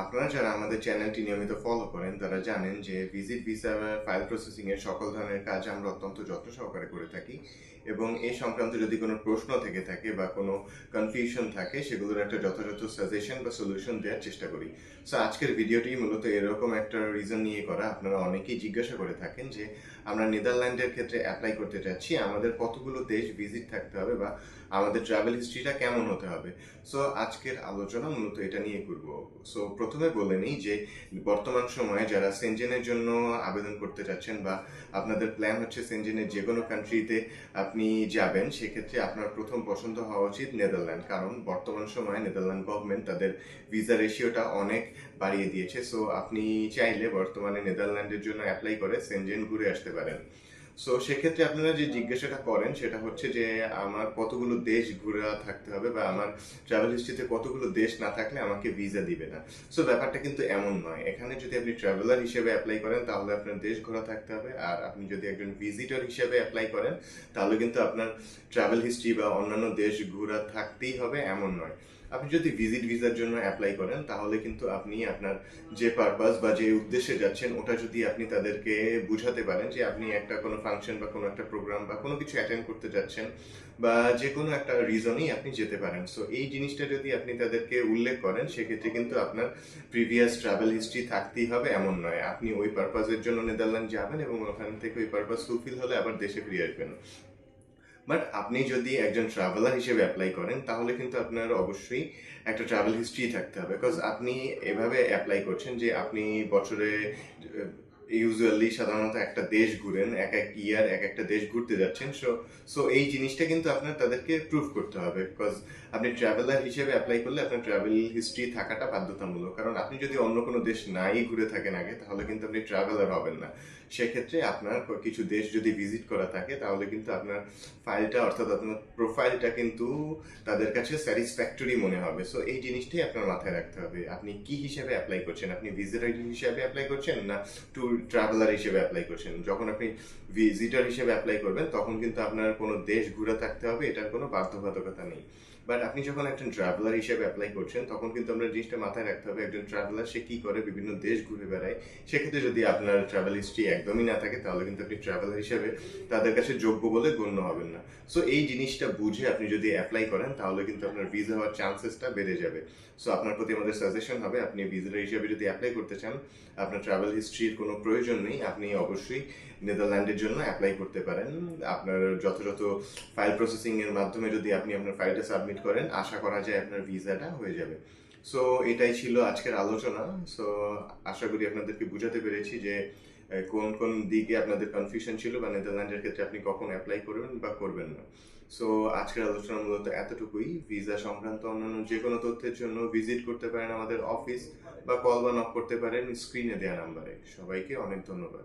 আপনারা যারা আমাদের চ্যানেলটি নিয়মিত ফলো করেন, তারা জানেন যে ভিজিট ভিসা ফাইল প্রসেসিং এর সকল ধরনের কাজ আমরা অত্যন্ত যত্ন সহকারে করে থাকি। এবং এই সংক্রান্ত যদি কোনো প্রশ্ন থেকে থাকে বা কোনো কনফিউশন থাকে, সেগুলোর একটা যথাযথ সাজেশন বা সলিউশন দেওয়ার চেষ্টা করি। সো আজকের ভিডিওটি মূলত এরকম একটা রিজন নিয়ে করা। আপনারা অনেকেই জিজ্ঞাসা করে থাকেন যে, আমরা নেদারল্যান্ডের ক্ষেত্রে অ্যাপ্লাই করতে চাচ্ছি, আমাদের কতগুলো দেশ ভিজিট থাকতে হবে বা আমাদের ট্রাভেল হিস্ট্রিটা কেমন হতে হবে? সো আজকের আলোচনা মূলত এটা নিয়ে করব। সো প্রথমে বলে নিই যে বর্তমান সময়ে যারা সেনজেনের জন্য আবেদন করতে চাচ্ছেন বা আপনাদের প্ল্যান হচ্ছে সেনজেনের যে কোনো কান্ট্রিতে আপনি যাবেন, সেক্ষেত্রে আপনার প্রথম পছন্দ হওয়া উচিত নেদারল্যান্ড কারণ বর্তমান সময়ে নেদারল্যান্ড গভর্নমেন্ট তাদের ভিসা রেশিওটা অনেক বাড়িয়ে দিয়েছে। সো আপনি চাইলে বর্তমানে নেদারল্যান্ডের জন্য অ্যাপ্লাই করে সেনজেন ঘুরে আসতে পারেন। সো সেক্ষেত্রে আপনারা যে জিজ্ঞাসাটা করেন, সেটা হচ্ছে যে আমার কতগুলো দেশ ঘোরা থাকতে হবে বা আমার ট্রাভেল হিস্ট্রিতে কতগুলো দেশ না থাকলে আমাকে ভিসা দিবে না। সো ব্যাপারটা কিন্তু এমন নয়। এখানে যদি আপনি ট্রাভেলার হিসেবে অ্যাপ্লাই করেন, তাহলে আপনার দেশ ঘোরা থাকতে হবে। আর আপনি যদি একজন ভিজিটর হিসেবে অ্যাপ্লাই করেন, তাহলে কিন্তু আপনার ট্রাভেল হিস্ট্রি বা অন্যান্য দেশ ঘোরা থাকতেই হবে, এমন নয়। আপনি যদি ভিজিট ভিসার জন্য অ্যাপ্লাই করেন, তাহলে কিন্তু আপনি আপনার যে পারপাস বা যে উদ্দেশ্যে যাচ্ছেন, ওটা যদি আপনি তাদেরকে বুঝাতে পারেন যে আপনি একটা কোনো ফাংশন বা কোনো একটা প্রোগ্রাম বা কোনো কিছু অ্যাটেন্ড করতে যাচ্ছেন বা যে কোনো একটা রিজনেই আপনি যেতে পারেন। সো এই জিনিসটা যদি আপনি তাদেরকে উল্লেখ করেন, সেক্ষেত্রে কিন্তু আপনার প্রিভিয়াস ট্রাভেল হিস্ট্রি থাকতেই হবে, এমন নয়। আপনি ওই পারপাসের জন্য নেদারল্যান্ড যাবেন এবং ওখান থেকে ওই পারপাস ফুলফিল হলে আবার দেশে ফিরে আসবেন। বাট আপনি যদি একজন ট্রাভেলার হিসেবে অ্যাপ্লাই করেন, তাহলে কিন্তু আপনার অবশ্যই একটা ট্রাভেল হিস্ট্রি থাকতে হবে। বিকজ আপনি এভাবে অ্যাপ্লাই করছেন যে আপনি বছরে ইউজুয়ালি সাধারণত একটা দেশ ঘুরেন, এক এক ইয়ার এক একটা দেশ ঘুরতে যাচ্ছেন। সো সো এই জিনিসটা কিন্তু আপনার তাদেরকে প্রুভ করতে হবে বিকজ আপনি ট্রাভেলার হিসেবে অ্যাপ্লাই করলে আপনার ট্রাভেল হিস্ট্রি থাকাটা বাধ্যতামূলক। কারণ আপনি যদি অন্য কোনো দেশ নাই ঘুরে থাকেন আগে, তাহলে কিন্তু আপনি ট্রাভেলার হবেন না। সেক্ষেত্রে আপনার কিছু দেশ যদি ভিজিট করা থাকে, তাহলে কিন্তু আপনার ফাইলটা অর্থাৎ আপনার প্রোফাইলটা কিন্তু তাদের কাছে স্যাটিসফ্যাক্টরি মনে হবে। সো এই জিনিসটাই আপনার মাথায় রাখতে হবে। আপনি কি হিসেবে অ্যাপ্লাই করছেন? আপনি ভিজিটর হিসেবে অ্যাপ্লাই করছেন না ট্যুর ট্রাভেলার হিসেবে অ্যাপ্লাই করছেন। যখন আপনি ভিজিটার হিসেবে অ্যাপ্লাই করবেন, তখন কিন্তু আপনার কোনো দেশ ঘুরে থাকতে হবে, এটার কোনো বাধ্যবাধকতা নেই। বাট আপনি যখন একজন ট্রাভেলার হিসেবে অ্যাপ্লাই করছেন, তখন কিন্তু আপনার জিনিসটা মাথায় রাখতে হবে, একজন ট্রাভেলার সে কি করে বিভিন্ন দেশ ঘুরে বেড়ায়। সেক্ষেত্রে যদি আপনার ট্রাভেল হিস্ট্রি একদমই না থাকে, তাহলে কিন্তু আপনি ট্রাভেলার হিসেবে তাদের কাছে যোগ্য বলে গণ্য হবেন না। সো এই জিনিসটা বুঝে আপনি যদি অ্যাপ্লাই করেন, তাহলে কিন্তু আপনার ভিসা হওয়ার চান্সেসটা বেড়ে যাবে। সো আপনার প্রতি আমাদের সাজেশন হবে, আপনি ভিজিটার হিসেবে যদি অ্যাপ্লাই করতে চান, আপনার ট্রাভেল হিস্ট্রির কোনো প্রয়োজন নেই, আপনি অবশ্যই নেদারল্যান্ডের জন্য অ্যাপ্লাই করতে পারেন। আপনার যথাযথ ফাইল প্রসেসিং এর মাধ্যমে যদি আপনি আপনার ফাইলটা সাবমিট করেন, আশা করা যায় আপনার ভিসাটা হয়ে যাবে। সো এটাই ছিল আজকের আলোচনা। সো আশা করি আপনাদেরকে বুঝাতে পেরেছি যে কোন কোন দিকে আপনাদের কনফিউশন ছিল বা নেদারল্যান্ডের ক্ষেত্রে আপনি কখন অ্যাপ্লাই করবেন বা করবেন না। সো আজকের আলোচনা মূলত এতটুকুই। ভিসা সংক্রান্ত অন্যান্য যে কোনো তথ্যের জন্য ভিজিট করতে পারেন আমাদের অফিস বা কল বা নক করতে পারেন স্ক্রিনে দেওয়া নাম্বারে সবাইকে অনেক ধন্যবাদ।